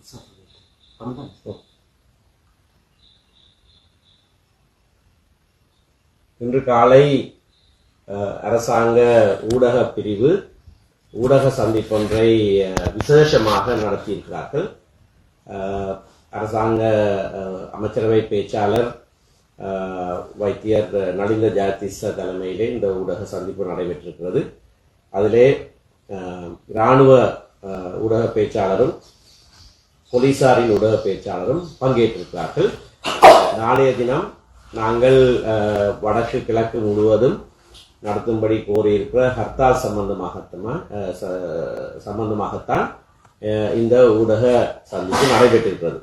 இன்று காலை அரசாங்க ஊடக பிரிவு ஊடக சந்திப்பொன்றை விசேஷமாக நடத்தியிருக்கிறார்கள். அரசாங்க அமைச்சரவை பேச்சாளர் வைத்தியர் நலிந்த ஜாதிச தலைமையிலே இந்த ஊடக சந்திப்பு நடைபெற்றிருக்கிறது. அதிலே இராணுவ ஊடக பேச்சாளரும் போலீசாரின் ஊடக பேச்சாளரும் பங்கேற்றிருக்கிறார்கள் நாளைய தினம் நாங்கள் அஹ், வடக்கு கிழக்கு முழுவதும் நடத்தும்படி கோரியிருக்கிற ஹர்த்தால் சம்பந்தமாகத்தான் அஹ், ச- சம்பந்தமாகத்தான் அஹ், இந்த ஊடக சந்திப்பு நடைபெற்றிருக்கிறது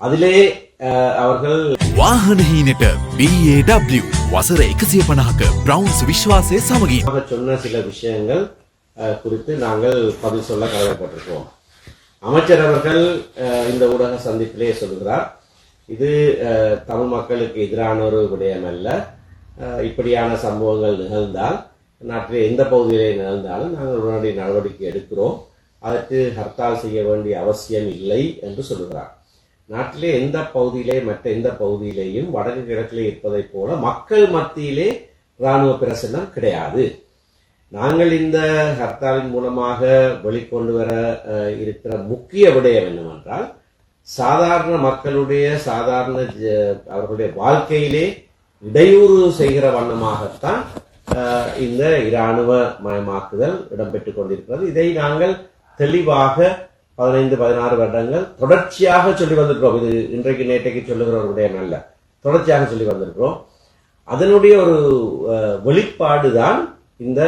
அதிலே அஹ், அவர்கள் වාහන හීනට BAW වසර එකසිය පණහක බ්‍රවන්ස් විශ්වාසය සමගින් ஆக சொன்ன சில விஷயங்கள் அஹ், குறித்து நாங்கள் பதில் சொல்ல கடமைப்பட்டிருக்கிறோம் அமைச்சர் அவர்கள் இந்த ஊடக சந்திப்பிலே சொல்கிறார் இது தமிழ் மக்களுக்கு எதிரான ஒரு விடயம் அல்ல. இப்படியான சம்பவங்கள் நிகழ்ந்தால் நாட்டில் எந்த பகுதியிலே நிகழ்ந்தாலும் நாங்கள் உடனடி நடவடிக்கை எடுக்கிறோம். அதற்கு ஹர்த்தால் செய்ய வேண்டிய அவசியம் இல்லை என்று சொல்கிறார் நாட்டிலே எந்த பகுதியிலே மற்ற எந்த பகுதியிலேயும் வடக்கு கிழக்கிலே இருப்பதைப் போல மக்கள் மத்தியிலே இராணுவ பிரசனம் கிடையாது. நாங்கள் இந்த ஹர்த்தாலின் மூலமாக வெளிக்கொண்டு வர இருக்கிற முக்கிய விடயம் என்னவென்றால் சாதாரண மக்களுடைய சாதாரண அவர்களுடைய வாழ்க்கையிலே இடையூறு செய்கிற வண்ணமாகத்தான் இந்த இராணுவ மயமாக்குதல் இடம்பெற்றுக் கொண்டிருக்கிறது. இதை நாங்கள் தெளிவாக பதினைந்து பதினாறு வருடங்கள் தொடர்ச்சியாக சொல்லி வந்திருக்கிறோம். இது இன்றைக்கு நேற்றைக்கு சொல்லுகிற ஒரு விடயம் அல்ல. தொடர்ச்சியாக சொல்லி வந்திருக்கிறோம். அதனுடைய ஒரு வெளிப்பாடு வெளிப்பாடுதான் இந்த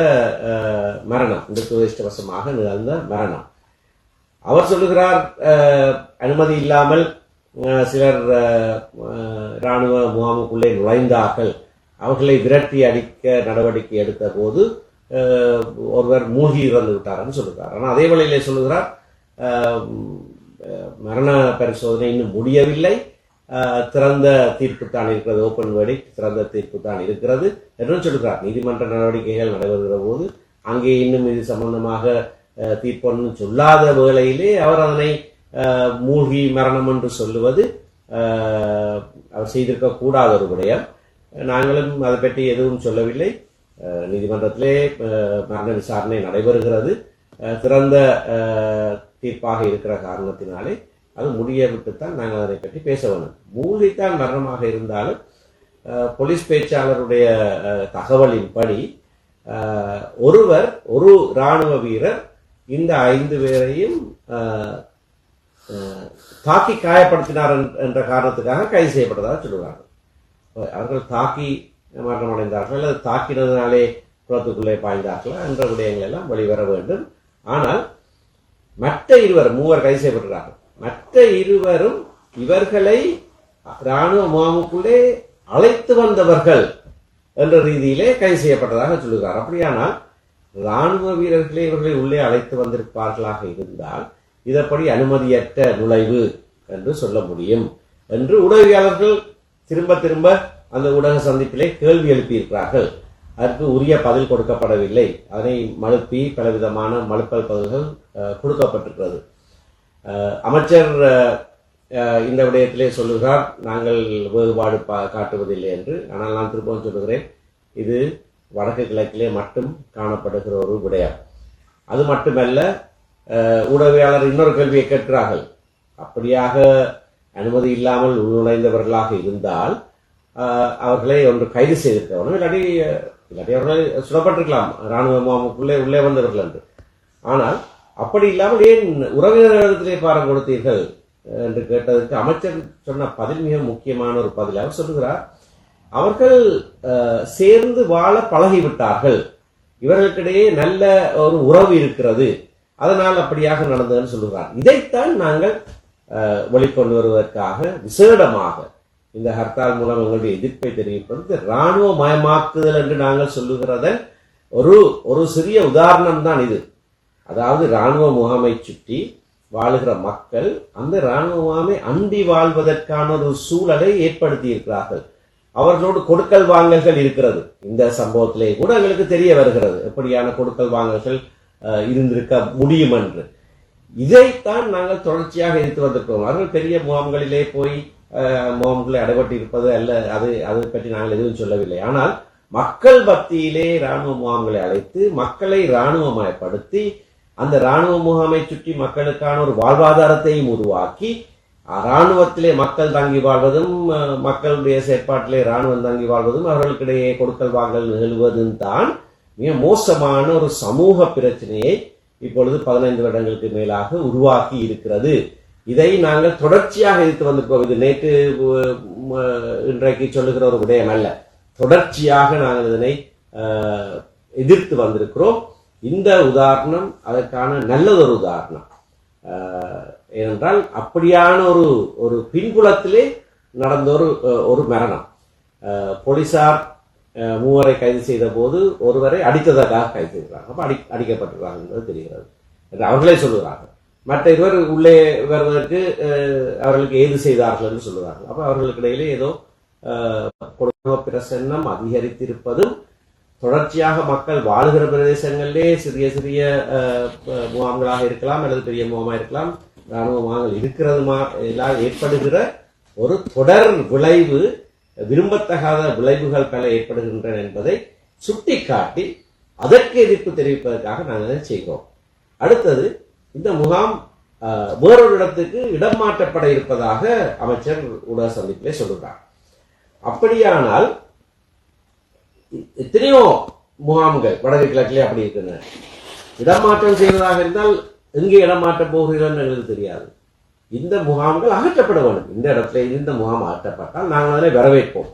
மரணம் இந்த துரதிருஷ்டவசமாக நிகழ்ந்த மரணம். அவர் சொல்லுகிறார் அஹ், அனுமதி இல்லாமல் சிலர் இராணுவ முகாமுக்குள்ளே நுழைந்தார்கள். அவர்களை விரட்டி அடிக்க நடவடிக்கை எடுத்த போது ஒருவர் மூழ்கி இறந்து விட்டார்னு சொல்லுகிறார். ஆனால் அதே வேளையிலே சொல்லுகிறார் மரண பரிசோதனை இன்னும் முடியவில்லை. திறந்த தீர்ப்பு தான் இருக்கிறது. ஓப்பன் வேடி திறந்த தீர்ப்பு தான் இருக்கிறது என்று சொல்கிறார். நீதிமன்ற நடவடிக்கைகள் நடைபெறுகிற போது அங்கே இன்னும் இது சம்பந்தமாக அஹ், சொல்லாத வேளையிலே அவர் அதனை மூழ்கி மரணம் என்று சொல்லுவது அவர் செய்திருக்க கூடாத ஒரு விடயம். நாங்களும் அதை பற்றி எதுவும் சொல்லவில்லை. நீதிமன்றத்திலே மரண விசாரணை நடைபெறுகிறது. திறந்த தீர்ப்பாக இருக்கிற காரணத்தினாலே அது முடிய தான் நாங்கள் அதை பற்றி பேச வேண்டும். மூழ்கித்தான் மரணமாக இருந்தாலும் போலீஸ் பேச்சாளருடைய தகவலின்படி ஒருவர் ஒரு இராணுவ வீரர் இந்த ஐந்து பேரையும் தாக்கி காயப்படுத்தினார் என்ற- என்ற காரணத்துக்காக கைது செய்யப்பட்டதாக சொல்லுவார்கள் அவர்கள் தாக்கி மரணமடைந்தார்கள் அல்லது தாக்கினதுனாலே குளத்துக்குள்ளே பாய்ந்தார்களா என்ற விடயங்கள் எல்லாம் வெளிவர வேண்டும். ஆனால் மற்ற இருவர் மூவர் கைது செய்யப்பட்டிருக்கிறார்கள் மற்ற இருவரும் இவர்களை ராணுவ முகாமுக்குள்ளே அழைத்து வந்தவர்கள் என்ற ரீதியிலே கைது செய்யப்பட்டதாக சொல்லுகிறார். அப்படியானால் ராணுவ வீரர்களே இவர்களை உள்ளே அழைத்து வந்திருப்பார்களாக இருந்தால் இதப்படி அனுமதியற்ற நுழைவு என்று சொல்ல முடியும் என்று உதவியாளர்கள் திரும்ப திரும்ப அந்த ஊடக சந்திப்பிலே கேள்வி எழுப்பியிருக்கிறார்கள். அதற்கு உரிய பதில் கொடுக்கப்படவில்லை. அதனை மழுப்பி பலவிதமான மழுப்பல் பதில்கள் கொடுக்கப்பட்டிருக்கிறது. அமைச்சர் இந்த விடயத்திலே சொல்லுகிறார் நாங்கள் வேறுபாடு பா- காட்டுவதில்லை என்று. ஆனால் நான் திரும்பவும் சொல்லுகிறேன் இது வடக்கு கிழக்கிலே மட்டும் காணப்படுகிற ஒரு விடயம். அது மட்டுமல்ல ஊடகவியாளர் இன்னொரு கேள்வியை கேட்கிறார்கள். அப்படியாக அனுமதி இல்லாமல் உள்நுழைந்தவர்களாக இருந்தால் அவர்களை ஒன்று கைது செய்திருக்கணும். இல்லாட்டி இல்லாட்டி அவர்களை சுடப்பட்டிருக்கலாம். ராணுவ முகாமுக்குள்ளே உள்ளே வந்தவர்கள் என்று. ஆனால் அப்படி இல்லாமல் ஏன் உறவினர்களிடத்திலே பாரம் கொடுத்தீர்கள்? என்று கேட்டதற்கு அமைச்சர் சொன்ன பதில் மிக முக்கியமான ஒரு பதில். அவர் சொல்லுகிறார் அவர்கள் சேர்ந்து வாழ பழகிவிட்டார்கள். இவர்களுக்கிடையே நல்ல ஒரு உறவு இருக்கிறது. அதனால் அப்படியாக நடந்ததுன்னு சொல்லுகிறார். இதைத்தான் நாங்கள் வெளிக்கொண்டு வருவதற்காக விசேடமாக இந்த ஹர்த்தால் மூலம் எங்களுடைய எதிர்ப்பை தெரிவிப்பது இராணுவ மயமாக்குதல் என்று நாங்கள் சொல்லுகிறதன் ஒரு ஒரு சிறிய உதாரணம் தான் இது. அதாவது இராணுவ முகாமை சுற்றி வாழுகிற மக்கள் அந்த இராணுவ முகாமை அண்டி வாழ்வதற்கான ஒரு சூழலை ஏற்படுத்தி இருக்கிறார்கள் அவர்களோடு கொடுக்கல் வாங்கல்கள் இருக்கிறது. இந்த சம்பவத்திலே கூட எங்களுக்கு தெரிய வருகிறது. எப்படியான கொடுக்கல் வாங்கல்கள் இருந்திருக்க முடியும் என்று இதைத்தான் நாங்கள் தொடர்ச்சியாக எதிர்த்து வந்திருக்கிறோம். அவர்கள் பெரிய முகாம்களிலே போய் முகாம்களை அடைபட்டு இருப்பது அல்ல அது அதை பற்றி நாங்கள் எதுவும் சொல்லவில்லை. ஆனால் மக்கள் பக்தியிலே ராணுவ முகாம்களை அழைத்து மக்களை ராணுவமயப்படுத்தி அந்த ராணுவ முகாமை சுற்றி மக்களுக்கான ஒரு வாழ்வாதாரத்தையும் உருவாக்கி ராணுவத்திலே மக்கள் தங்கி வாழ்வதும் மக்களுடைய செயற்பாட்டிலே ராணுவம் தங்கி வாழ்வதும் அவர்களுக்கிடையே கொடுக்கல் வாங்கல் நிகழ்வதும் தான் மிக மோசமான ஒரு சமூக பிரச்சனையை இப்பொழுது பதினைந்து வருடங்களுக்கு மேலாக உருவாக்கி இருக்கிறது. இதை நாங்கள் தொடர்ச்சியாக எதிர்த்து வந்திருக்கோம். இது நேற்று இன்றைக்கு சொல்லுகிற ஒரு விடயம் அல்ல தொடர்ச்சியாக நாங்கள் இதனை எதிர்த்து வந்திருக்கிறோம். இந்த உதாரணம் அதற்கான நல்லதொரு உதாரணம். ஏனென்றால் அப்படியான ஒரு ஒரு பின்புலத்திலே நடந்த ஒரு ஒரு மரணம். அஹ், போலீசார் அஹ், மூவரை கைது செய்த போது ஒருவரை அடித்ததற்காக கைது செய்கிறாங்க அப்போ அடி அடிக்கப்பட்டிருக்காங்க என்பது தெரிகிறது என்று அவர்களே சொல்லுகிறார்கள். மற்ற இருவர் உள்ளே வருவதற்கு அஹ், அவர்களுக்கு ஏது செய்தார்கள் என்று சொல்லுவார்கள் அப்போ அவர்களுக்கு இடையிலே ஏதோ அஹ், குடும்ப பிரசன்னம் அதிகரித்திருப்பதும் தொடர்ச்சியாக மக்கள் வாழுகிற பிரதேசங்களிலே சிறிய சிறிய முகாம்களாக இருக்கலாம் அல்லது பெரிய முகமாக இருக்கலாம். இராணுவ முகாம்கள் இருக்கிறதுமா எல்லாம் ஏற்படுகிற ஒரு தொடர் விளைவு விரும்பத்தகாத விளைவுகள் பல ஏற்படுகின்றன என்பதை சுட்டிக்காட்டி அதற்கு எதிர்ப்பு தெரிவிப்பதற்காக நாங்கள் இதை செய்கிறோம். அடுத்தது இந்த முகாம் வேறொரு இடத்துக்கு இடம் மாற்றப்பட இருப்பதாக அமைச்சர் ஊடக சந்திப்பிலே சொல்லுகிறார் அப்படியானால் எத்தனையோ முகாம்கள் வடக்கு கிழக்கிலே அப்படி இருக்கின்றன. இடமாற்றம் செய்வதாக இருந்தால் எங்கே இடமாற்றம் போகிறீர்கள் என்று தெரியாது. இந்த முகாம்கள் அகற்றப்பட வேண்டும். இந்த இடத்துல இந்த முகாம் அகற்றப்பட்டால் நாங்கள் அதனை வரவேற்போம்.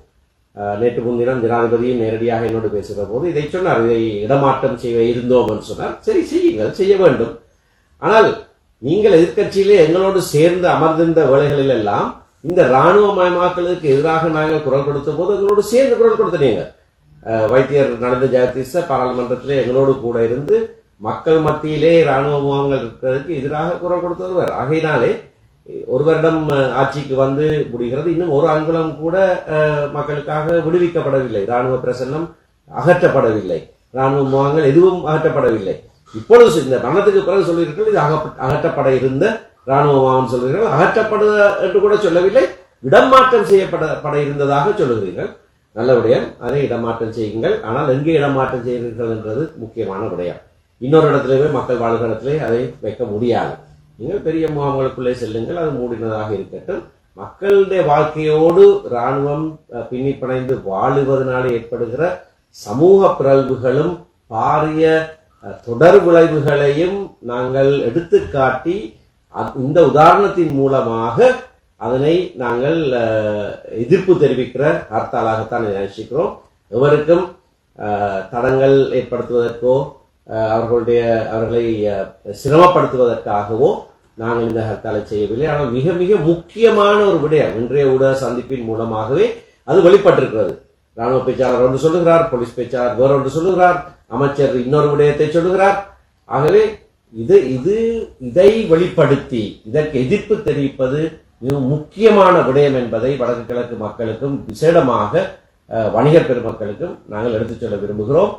நேற்று முன்தினம் ஜனாதிபதியும் நேரடியாக என்னோடு பேசுகிற போது இதை சொன்னார். இதை இடமாற்றம் செய்ய இருந்தோம் என்று சொன்னார். சரி செய்யுங்கள் செய்ய வேண்டும். ஆனால் நீங்கள் எதிர்கட்சியிலே எங்களோடு சேர்ந்து அமர்ந்திருந்த வேலைகளில் எல்லாம் இந்த ராணுவ மயமாக்கலுக்கு எதிராக நாங்கள் குரல் கொடுத்த போது எங்களோடு சேர்ந்து குரல் கொடுத்தனீங்க வைத்தியர் நடந்த ஜெயதீச பாராளுமன்றத்தில் எங்களோடு கூட இருந்து மக்கள் மத்தியிலே ராணுவ முகாம்கள் இருக்கிறதுக்கு எதிராக குரல் கொடுத்தவர் ஆகையினாலே ஒரு வருடம் ஆட்சிக்கு வந்து முடிகிறது. இன்னும் ஒரு அங்குலம் கூட மக்களுக்காக விடுவிக்கப்படவில்லை. ராணுவ பிரசன்னம் அகற்றப்படவில்லை. ராணுவ முகாம்கள் எதுவும் அகற்றப்படவில்லை. இப்பொழுது இந்த மரணத்துக்கு பிறகு சொல்லியிருக்கிறது இது அகற்றப்பட இருந்த ராணுவ முகாம் சொல்கிறீர்கள் அகற்றப்பட என்று கூட சொல்லவில்லை. இடமாற்றம் செய்யப்பட பட இருந்ததாக சொல்லுகிறீர்கள். நல்ல அதை இடமாற்றம் செய்யுங்கள். ஆனால் எங்கே இடமாற்றம் செய்கிறீர்கள் என்றது முக்கியமான விடயம். இன்னொரு இடத்துல போய் மக்கள் வாழ்கிற இடத்துல அதை வைக்க முடியாது. நீங்கள் பெரிய முகாம்களுக்குள்ளே செல்லுங்கள் அது மூடினதாக இருக்கட்டும். மக்களுடைய வாழ்க்கையோடு ராணுவம் அஹ், பின்னி வாழுவதனால ஏற்படுகிற சமூக பிறழ்வுகளும் பாரிய தொடர் விளைவுகளையும் நாங்கள் எடுத்துக்காட்டி அ- இந்த உதாரணத்தின் மூலமாக அதனை நாங்கள் எதிர்ப்பு தெரிவிக்கிற ஹர்த்தாலாகத்தான் நினைச்சிக்கிறோம் எவருக்கும் தடங்கள் ஏற்படுத்துவதற்கோ அவர்களுடைய அவர்களை சிரமப்படுத்துவதற்காகவோ நாங்கள் இந்த ஹர்த்தாலை செய்யவில்லை. ஆனால் மிக மிக முக்கியமான ஒரு விடயம் இன்றைய ஊடக சந்திப்பின் மூலமாகவே அது வெளிப்பட்டிருக்கிறது. ராணுவ பேச்சாளர் ஒன்று சொல்லுகிறார் போலீஸ் பேச்சாளர் வேற ஒன்று சொல்லுகிறார் அமைச்சர் இன்னொரு விடயத்தை சொல்லுகிறார். ஆகவே இது இது இதை வெளிப்படுத்தி இதற்கு எதிர்ப்பு தெரிவிப்பது மிக முக்கியமான விடயம் என்பதை வடக்கு கிழக்கு மக்களுக்கும் விசேடமாக வணிக வணிகர் பெருமக்களுக்கும் நாங்கள் எடுத்துச் சொல்ல விரும்புகிறோம்.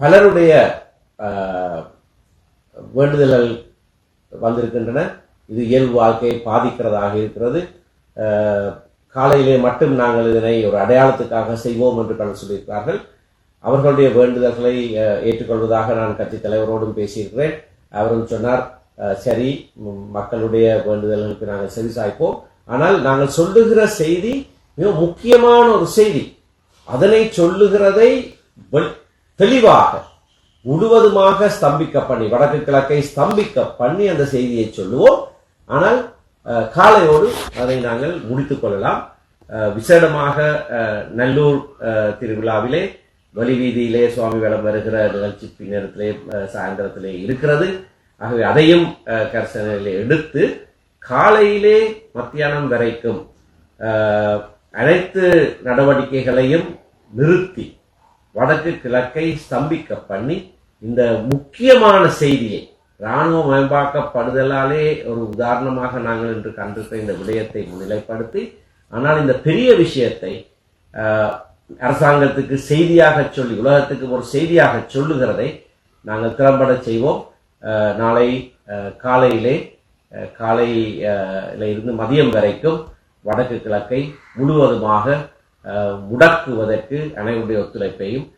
பலருடைய வேண்டுதல்கள் வந்திருக்கின்றன. இது இயல்பு வாழ்க்கையை பாதிக்கிறதாக இருக்கிறது. காலையிலே மட்டும் நாங்கள் இதனை ஒரு அடையாளத்துக்காக செய்வோம் என்று பலர் சொல்லியிருக்கிறார்கள். அவர்களுடைய வேண்டுதல்களை ஏற்றுக்கொள்வதாக நான் கட்சி தலைவரோடும் பேசியிருக்கிறேன். அவரும் சொன்னார் சரி மக்களுடைய வேண்டுதல்களுக்கு நாங்கள் செவி சாய்ப்போம். ஆனால் நாங்கள் சொல்லுகிற செய்தி மிக முக்கியமான ஒரு செய்தி. அதனை சொல்லுகிறதை தெளிவாக முழுவதுமாக ஸ்தம்பிக்க பண்ணி வடக்கு கிழக்கை ஸ்தம்பிக்க பண்ணி அந்த செய்தியை சொல்லுவோம். ஆனால் காலையோடு அதை நாங்கள் முடித்துக் கொள்ளலாம். விசேடமாக நல்லூர் திருவிழாவிலே வலிவீதியிலே சுவாமி வேடம் வருகிற நிகழ்ச்சி பின்னரத்திலே சாயந்தரத்திலே இருக்கிறது. ஆகவே அதையும் கரிசனையில் எடுத்து காலையிலே மத்தியானம் வரைக்கும் அனைத்து நடவடிக்கைகளையும் நிறுத்தி வடக்கு கிழக்கை ஸ்தம்பிக்க பண்ணி இந்த முக்கியமான செய்தியை இராணுவ மேம்பாக்கப்படுதலாலே ஒரு உதாரணமாக நாங்கள் இன்று கண்டிருக்கிற இந்த விடயத்தை முன்னிலைப்படுத்தி ஆனால் இந்த பெரிய விஷயத்தை அரசாங்கத்துக்கு செய்தியாக சொல்லி உலகத்துக்கு ஒரு செய்தியாக சொல்லுகிறதை நாங்கள் திறம்பட செய்வோம். நாளை காலையிலே காலையில இருந்து மதியம் வரைக்கும் வடக்கு கிழக்கை முழுவதுமாக முடக்குவதற்கு அனைவருடைய ஒத்துழைப்பையும்